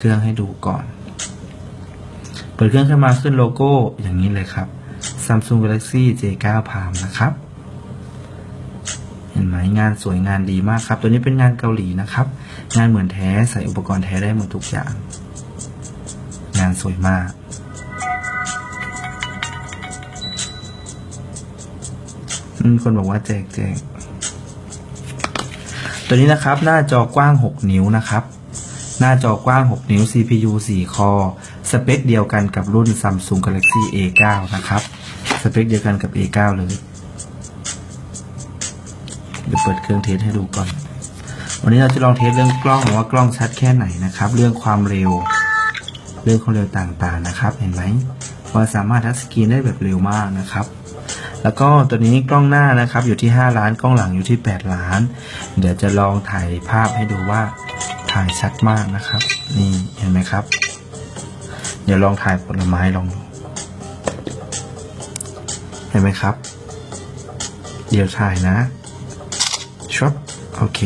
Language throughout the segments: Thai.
เครื่องให้ดูก่อน เปิดเครื่องขึ้นมาขึ้นโลโก้อย่างนี้เลยครับ Samsung Galaxy J9 Prime นะครับ เห็นไหมงานสวยงานดีมากครับ ตัวนี้เป็นงานเกาหลีนะครับ งานเหมือนแท้ใส่อุปกรณ์แท้ได้หมดทุกอย่าง งานสวยมาก มีคนบอกว่าแจกแจกตัวนี้นะครับหน้าจอกว้าง 6 นิ้วนะครับ หน้าจอกว้าง 6 นิ้ว CPU 4 คอ สเปคเดียวกันกับรุ่น Samsung Galaxy A9 นะครับ สเปคเดียวกันกับ A9 เลย เดี๋ยวเปิดเครื่องเทสให้ดูก่อน วันนี้เราจะลองเทสเรื่องกล้องว่ากล้องชัดแค่ไหนนะครับ เรื่องความเร็ว เรื่องความเร็วต่างๆนะครับ เห็นไหมว่าสามารถทัชสกรีนได้แบบเร็วมากนะครับแล้วก็ตัวนี้กล้องหน้านะครับอยู่ที่ 5 ล้านกล้องหลังอยู่ที่ 8 ล้าน เดี๋ยวจะลองถ่ายภาพให้ดูว่า ถ่ายชัดมากนะครับ นี่เห็นไหมครับ เดี๋ยวลองถ่ายผลไม้ลองดูเห็นไหมครับ เดี๋ยวถ่ายนะช็อปโอเค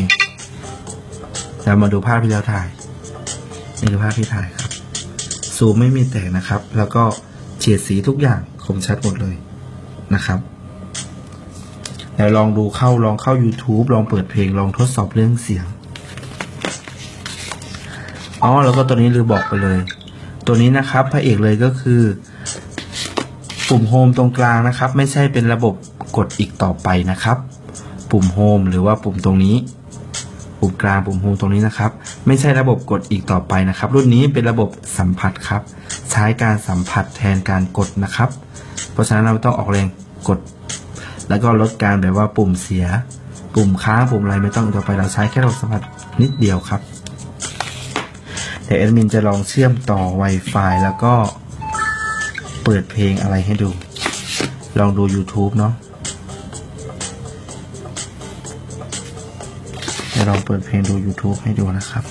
เรามาดูภาพที่เราถ่ายนี่คือภาพที่ถ่ายครับซูมไม่มีแตกนะครับ แล้วก็เฉียดสีทุกอย่างคมชัดหมดเลยนะครับเดี๋ยวลองดูเข้าลองเข้า YouTube ลองเปิดเพลงลองทดสอบเรื่องเสียง อ๋อแล้วก็ตัวนี้ลืมบอกไปเลย ตัวนี้นะครับพระเอกเลยก็คือ ปุ่มโฮมตรงกลางนะครับ ไม่ใช่เป็นระบบกดอีกต่อไปนะครับ ปุ่มโฮมหรือว่าปุ่มตรงนี้ ปุ่มกลางปุ่มโฮมตรงนี้นะครับ ไม่ใช่ระบบกดอีกต่อไปนะครับ รุ่นนี้เป็นระบบสัมผัสครับ ใช้การสัมผัสแทนการกดนะครับ เพราะฉะนั้นเราต้องออกแรงกด แล้วก็ลดการแบบว่าปุ่มเสีย ปุ่มค้างปุ่มอะไรไม่ต้องอีกต่อไปเราใช้แค่เระบบสัมผัสนิดเดียวครับ ดี๋ยวแอดมินจะลองเชื่อมต่อ Wi-Fi แล้วก็เปิดเพลงอะไรให้ดู ลองดู YouTube เนาะเดี๋ยวลองเปิดเพลงดู YouTube ให้ดูนะครับ